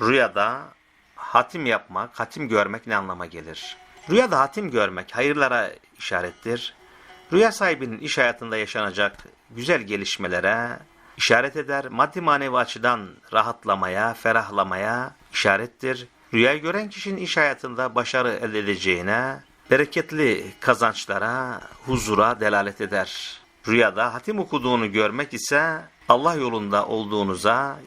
Rüyada hatim yapmak, hatim görmek ne anlama gelir? Rüyada hatim görmek hayırlara işarettir. Rüya sahibinin iş hayatında yaşanacak güzel gelişmelere işaret eder. Maddi manevi açıdan rahatlamaya, ferahlamaya işarettir. Rüyayı gören kişinin iş hayatında başarı elde edeceğine, bereketli kazançlara, huzura delalet eder. Rüyada hatim okuduğunu görmek ise Allah yolunda olduğunuza,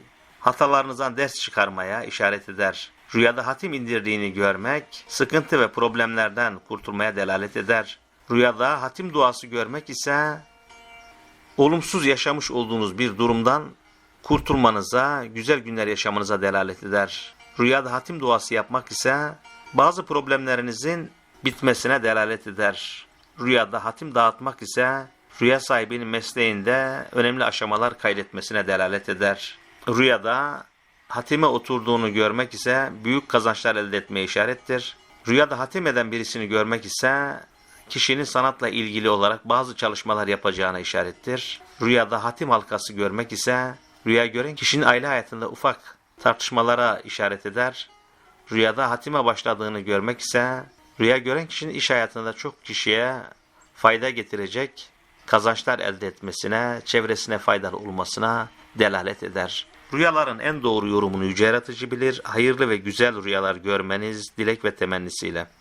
hatalarınızdan ders çıkarmaya işaret eder. Rüyada hatim indirdiğini görmek, sıkıntı ve problemlerden kurtulmaya delalet eder. Rüyada hatim duası görmek ise, olumsuz yaşamış olduğunuz bir durumdan kurtulmanıza, güzel günler yaşamanıza delalet eder. Rüyada hatim duası yapmak ise, bazı problemlerinizin bitmesine delalet eder. Rüyada hatim dağıtmak ise, rüya sahibinin mesleğinde önemli aşamalar kaydetmesine delalet eder. Rüyada hatime oturduğunu görmek ise büyük kazançlar elde etmeye işarettir. Rüyada hatim eden birisini görmek ise kişinin sanatla ilgili olarak bazı çalışmalar yapacağına işarettir. Rüyada hatim halkası görmek ise rüya gören kişinin aile hayatında ufak tartışmalara işaret eder. Rüyada hatime başladığını görmek ise rüya gören kişinin iş hayatında çok kişiye fayda getirecek kazançlar elde etmesine, çevresine faydalı olmasına delalet eder. Rüyaların en doğru yorumunu yüce yaratıcı bilir. Hayırlı ve güzel rüyalar görmeniz dilek ve temennisiyle.